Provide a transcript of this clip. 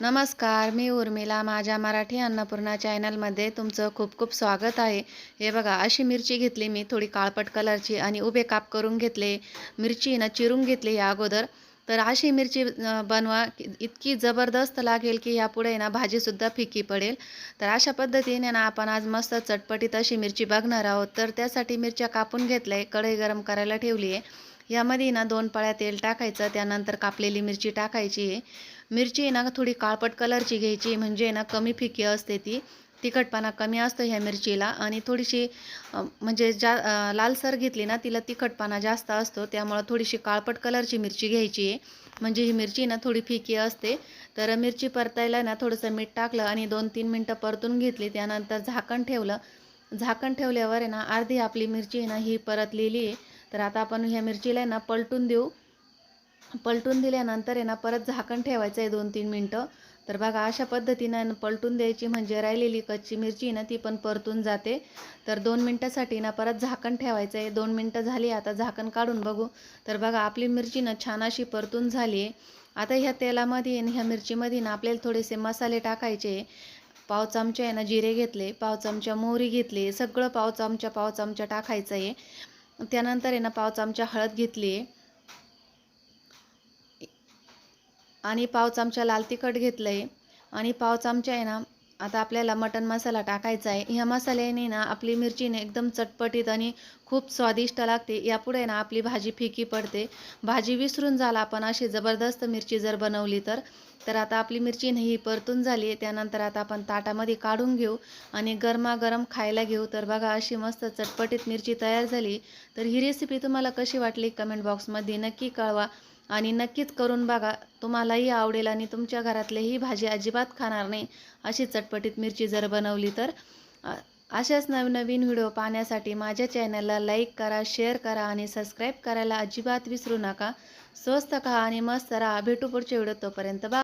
नमस्कार मी उर्मिला. माझ्या मराठी अन्नपूर्णा चॅनलमध्ये तुमचं खूप खूप स्वागत आहे. हे बघा अशी मिरची घेतली मी थोडी काळपट कलरची आणि उभे काप करून घेतले मिरची ना चिरून घेतली या अगोदर. तर अशी मिरची बनवा. इतकी जबरदस्त लागेल की यापुढे ना भाजीसुद्धा फिकी पडेल. तर अशा पद्धतीने ना आपण आज मस्त चटपटीत अशी मिरची बघणार आहोत. तर त्यासाठी मिरच्या कापून घेतल्या आहे कढई गरम करायला ठेवली आहे यामध्ये ना दोन पळ्या तेल टाकायचं त्यानंतर कापलेली मिरची टाकायची. आहे मिरची ना थोडी काळपट कलरची घ्यायची म्हणजे ना कमी फिकी असते ती. तिखटपणा कमी असतो ह्या मिरचीला आणि थोडीशी म्हणजे जा लालसर घेतली ना तिला तिखटपणा जास्त असतो. त्यामुळं थोडीशी काळपट कलरची मिरची घ्यायची. आहे म्हणजे ही मिरची ना थोडी फिकी असते. तर मिरची परतायला ना थोडंसं मीठ टाकलं आणि दोन तीन मिनटं परतून घेतली. त्यानंतर झाकण ठेवलं. झाकण ठेवल्यावर आहे ना अर्धी आपली मिरची आहे ना ही परतलेली आहे. तर आता आपण ह्या मिरचीला आहे ना पलटून देऊ. पलटून दिल्यानंतर आहे ना परत झाकण ठेवायचं आहे दोन तीन मिनटं. तर बघा अशा पद्धतीनं पलटून द्यायची म्हणजे राहिलेली कच्ची मिरची ना ती पण परतून जाते. तर दोन मिनटासाठी ना परत झाकण ठेवायचं आहे. दोन मिनटं झाली आता झाकण काढून बघू. तर बघा आपली मिरची ना छान अशी परतून झाली आहे. आता ह्या तेलामध्ये आणि ह्या मिरचीमध्ये ना आपल्याला थोडेसे मसाले टाकायचे पाव चमचे आहे ना जिरे घेतले पाव चमचा मोहरी घेतली सगळं पाव चमचा पाव चमचा टाकायचं आहे. त्यानंतर आहे ना पाव चमचा हळद घेतली. आहे आणि पाव चमचा लाल तिखट घेतलं आहे आणि पाव चमचा आहे ना आता आपल्याला मटन मसाला टाकायचा आहे. ह्या मसाल्याने ना आपली मिरचीने एकदम चटपटीत आणि खूप स्वादिष्ट लागते. यापुढे ना आपली भाजी फिकी पडते. भाजी विसरून झाला आपण अशी जबरदस्त मिरची जर बनवली तर. तर आता आपली मिरची नाही ही परतून झाली आहे. त्यानंतर आता आपण ताटामध्ये काढून घेऊ आणि गरमागरम खायला घेऊ. तर बघा अशी मस्त चटपटीत मिरची तयार झाली. तर ही रेसिपी तुम्हाला कशी वाटली? कमेंट बॉक्समध्ये नक्की कळवा. आणि नक्कीच करून बघा. तुम्हालाही आवडेल आणि तुमच्या घरातले ही भाजी अजिबात खाणार नाही अशी चटपटीत मिरची जर बनवली तर. अशाच नवनवीन व्हिडिओ पाहण्यासाठी माझ्या चॅनलला लाईक करा शेअर करा आणि सबस्क्राईब करायला अजिबात विसरू नका. स्वस्त खा आणि मस्त राहा. भेटू पुढच्या व्हिडिओ तोपर्यंत. बा